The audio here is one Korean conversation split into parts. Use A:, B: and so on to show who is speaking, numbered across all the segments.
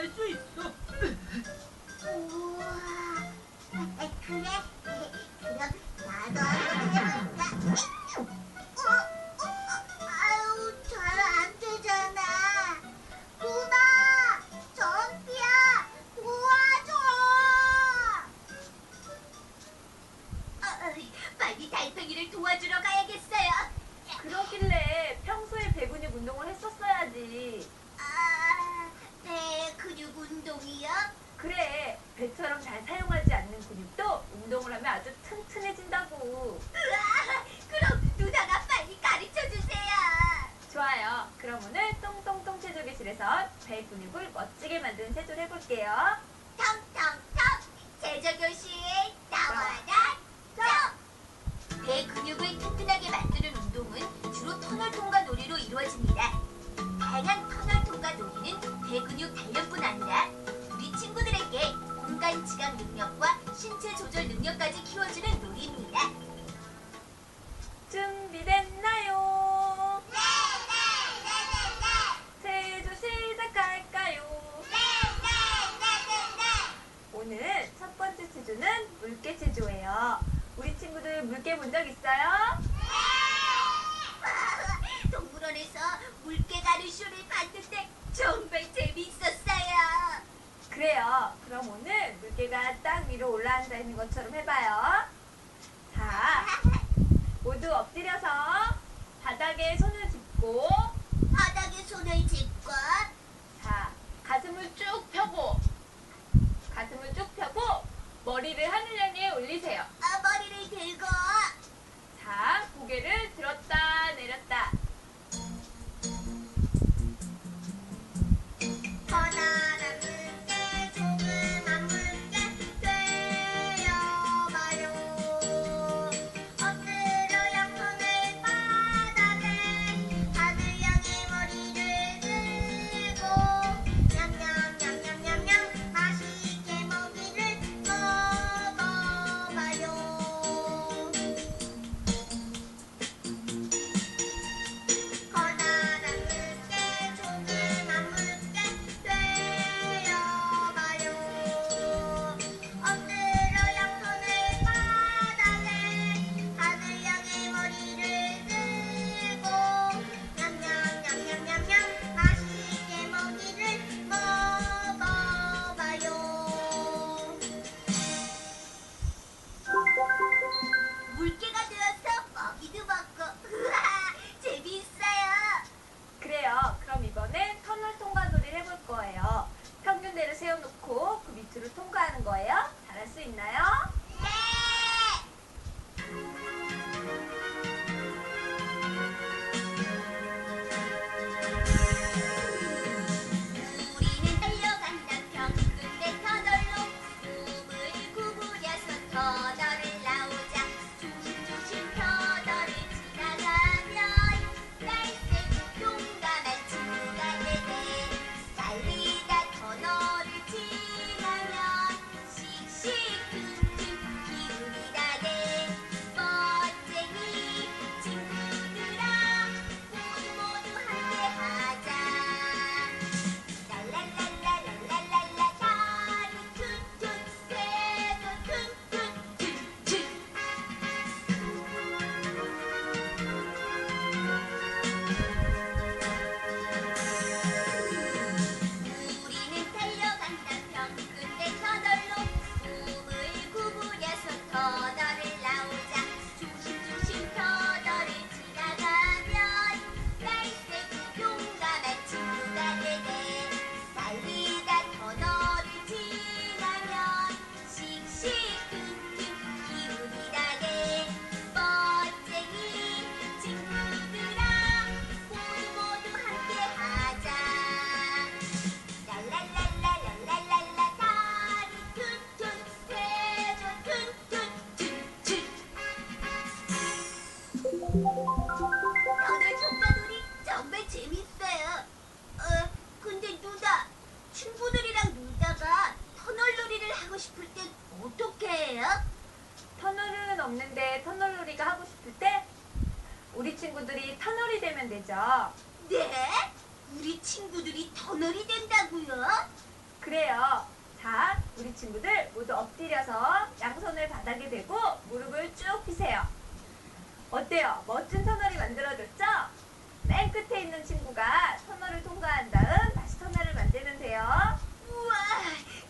A: 넘어져도 혼자 일어
B: 교실에서 배 근육을 멋지게 만드는 체조를 해볼게요.
C: 텅텅텅 제자교실 나와라 텅! 배 근육을 튼튼하게 만드는 운동은 주로 터널 통과 놀이로 이루어집니다. 다양한 터널 통과 놀이는 배 근육 단련뿐 아니라 우리 친구들에게 공간 지각 능력과 신체 조절 능력까지 키워주는 놀이입니다.
B: 준비됐나요?
C: 네네네네네
B: 체조 시작할까요?
C: 네네네네네
B: 오늘 첫 체조는 물개 체조예요. 우리 친구들 물개 본 적 있어요?
C: 동물원에서 물개 가는 쇼를 봤는데 정말 재밌었어요.
B: 그래요. 그럼 오늘 물개가 땅 위로 올라앉아 있는 것처럼 해봐요. 자, 모두 엎드려서 바닥에 손을 짚고,
C: 바닥에 손을 짚고
B: 자, 가슴을 쭉 펴고, 가슴을 쭉 펴고, 머리를 하늘 향해 올리세요.
C: 아, 머리를 들고
B: 자, 고개를 들었다 내렸다.
C: 없는데 터널놀이가 하고 싶을 때 우리 친구들이 터널이 되면 되죠. 네? 우리 친구들이 터널이 된다고요? 그래요. 자, 우리 친구들 모두 엎드려서 양손을 바닥에 대고 무릎을 쭉 펴세요. 어때요? 멋진 터널이 만들어졌죠? 맨 끝에 있는 친구가 터널을 통과한 다음 다시 터널을 만들면 돼요.
D: 우와,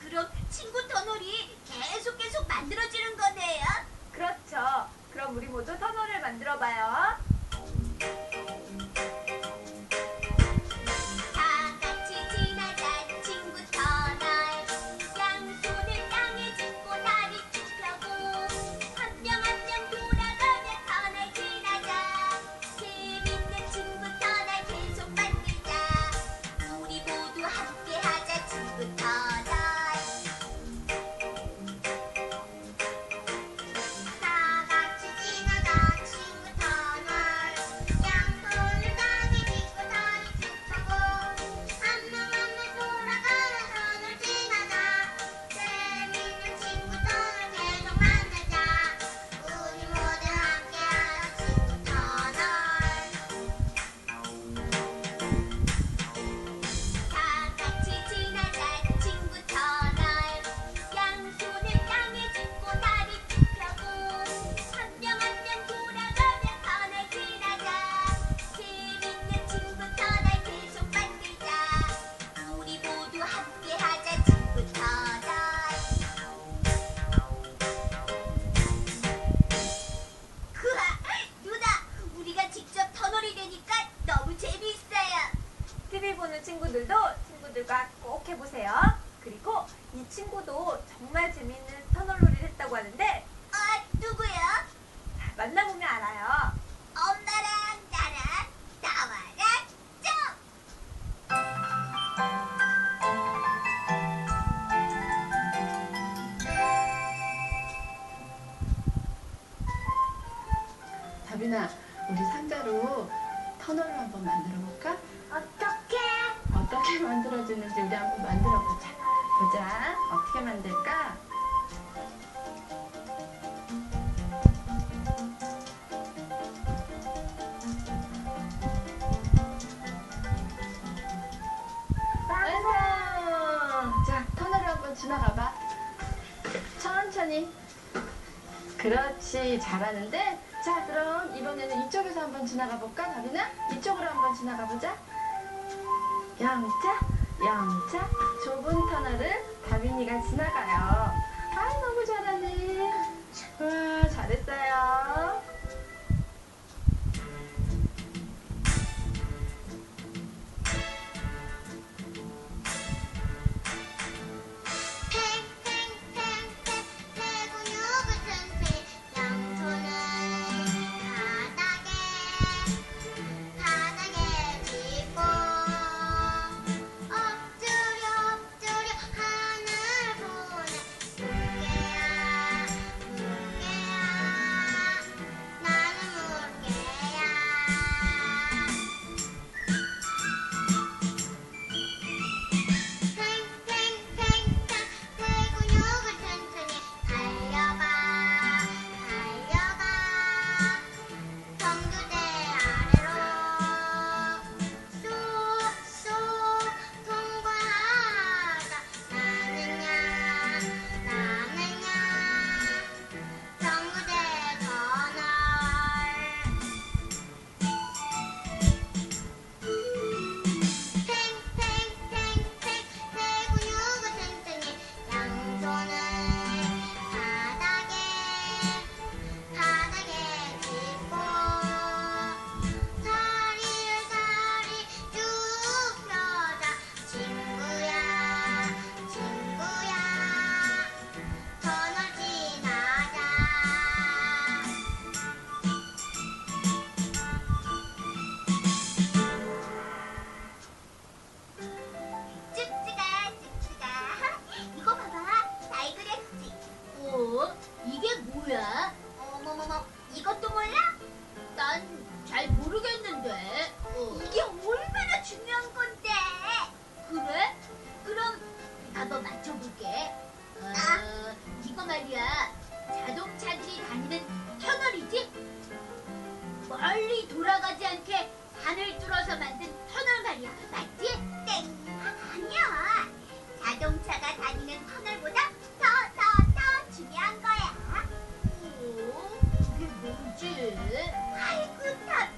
D: 그럼 친구 터널이 계속 계속 만들어지는 거네요?
C: 그렇죠. 그럼 우리 모두 터널을 만들어 봐요. 해보세요. 그리고 이 친구도 정말 재미있는 터널놀이를 했다고 하는데
D: 아 누구요?
C: 자, 만나보면 알아요.
D: 어떻게
A: 만들까? 완성! 자, 터널을 한번 지나가 봐. 천천히. 그렇지, 잘하는데. 자, 그럼 이번에는 이쪽에서 한번 지나가 볼까, 다빈아? 이쪽으로 한번 지나가 보자. 영차, 영차, 좁은 터널을 다빈이가 지나가요. 아, 너무 잘하네. 와, 잘했어요. 早く食べ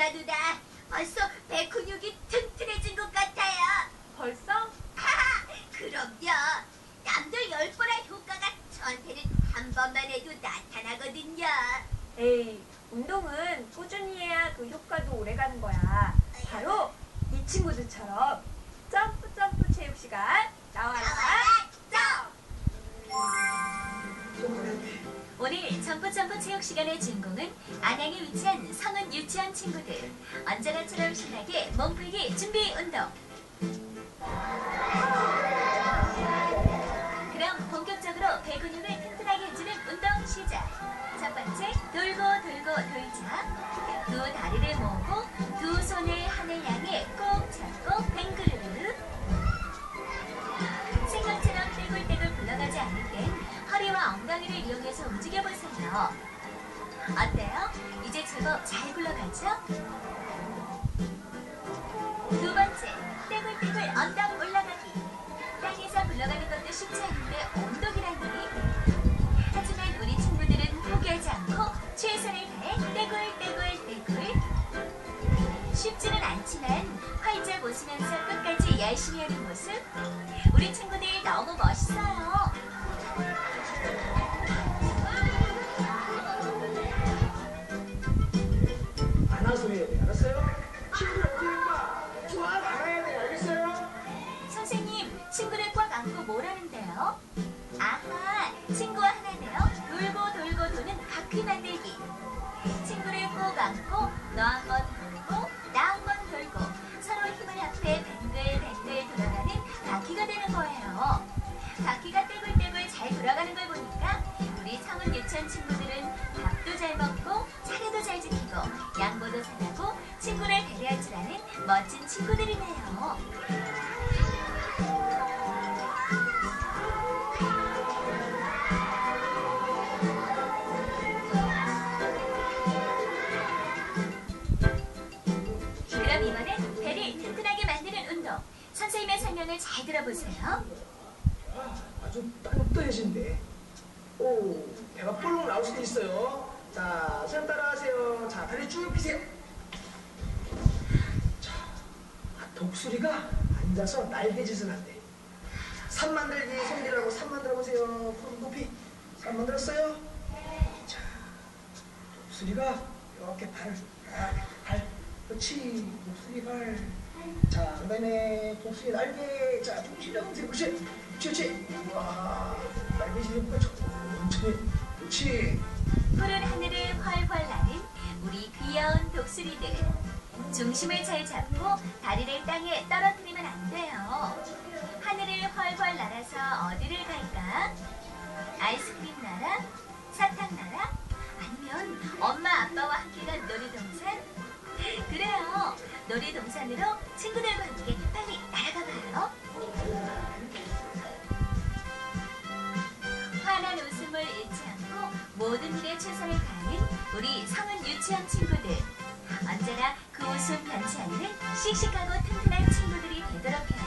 A: 누나 누나 벌써 배 근육이 튼튼해진 것 같아요
B: 벌써?
A: 하하, 그럼요. 남들 열 번할 효과가 저한테는 한 번만 해도 나타나거든요.
B: 에이, 운동은 꾸준히 해야 그 효과도 오래 가는 거야. 바로 이 친구들처럼 점프 점프 체육 시간 나와라.
C: 오늘 점프점프 체육 시간의 주인공은 안양에 위치한 성은 유치원 친구들. 언제나처럼 신나게 몸풀기 준비 운동. 그럼 본격적으로 배 근육을 튼튼하게 해주는 운동 시작. 첫 번째, 돌고 돌고 돌자. 두 다리를 모으고 두 손을 하늘 향해 꼭 잡고 뱅그르 엉덩이를 이용해서 움직여보세요. 어때요? 이제 제법 잘 굴러가죠? 두 번째, 떼굴떼굴 언덕 올라가기. 땅에서 굴러가는 것도 쉽지 않은데 언덕이라니. 하지만 우리 친구들은 포기하지 않고 최선을 다해 떼굴떼굴떼굴. 쉽지는 않지만 활짝 웃으면서 끝까지 열심히 하는 모습. 우리 친구들 너무 멋있어요. 멋진 친구들이네요. 그럼 이번엔 배를 튼튼하게 만드는 운동. 선생님의 설명을 잘 들어보세요.
E: 아, 아주 따뜻해진데. 오, 배가 볼록 나올 수도 있어요. 자, 선생님 따라 하세요. 자, 다리 쭉 펴세요. 독수리가 앉아서 돼. 자, 산 만들기 손질하고 산 만들어 보세요. 푸른 높이. 산 만들었어요? 자, 독수리가 이렇게 발을, 아, 발, 그렇지. 독수리 발. 자, 그 다음에 독수리 날개. 자, 중심력 그렇지. 그렇지. 와, 날개 지니까 천천히. 그렇지.
C: 푸른 하늘을 훨훨 나는 우리 귀여운 독수리들. 중심을 잘 잡고 다리를 땅에 떨어뜨리면 안 돼요. 하늘을 훨훨 날아서 어디를 갈까? 아이스크림 나라? 사탕 나라? 아니면 엄마 아빠와 함께 간 놀이동산? 그래요. 놀이동산으로 친구들과 함께 빨리 날아가 봐요. 환한 웃음을 잃지 않고 모든 일에 최선을 다하는 우리 성은 유치원 친구들. 언제나 그 웃음 변치 않는 씩씩하고 튼튼한 친구들이 되도록 해요.